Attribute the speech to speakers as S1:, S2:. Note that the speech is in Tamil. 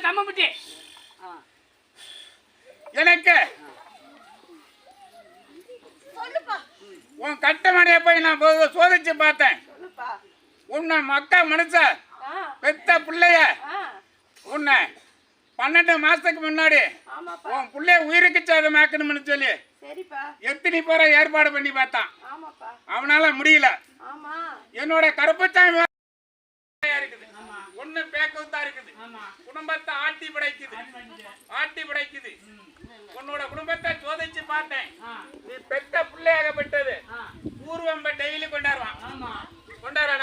S1: தம்மப்பட்டி
S2: ஆ.
S3: எனக்கு
S2: சொல்லுப்பா.
S3: உன் கட்டமனையை போய் நான் சோதிச்சு பார்த்தேன்.
S2: சொல்லுப்பா.
S3: உன்னை மக்கா மனுஷ பெத்த பிள்ளைய. உன்னை பன்னெண்டு மாசத்துக்கு முன்னாடி
S2: ஆமாப்பா.
S3: உன் பிள்ளைய உயிருக்கு சேதமாக்கணும்னு சொல்லி
S2: சரிப்பா.
S3: எத்தனை பேரை ஏற்பாடு பண்ணி பார்த்தான்.
S2: ஆமாப்பா.
S3: அவனால முடியல.
S2: ஆமா.
S3: என்னோட கருப்புச்சாமி குடும்பத்தை ஆட்டி படைக்குது. ஆட்டி படைக்குது. உன்னோட குடும்பத்தை சோதிச்சு பார்த்தேன். நீ பெத்த பிள்ளையாகப்பட்டது.
S1: ஆ.
S3: ஊர்வம்ப டெய்லி கொண்டாடுவான் கொண்டாடுறானா?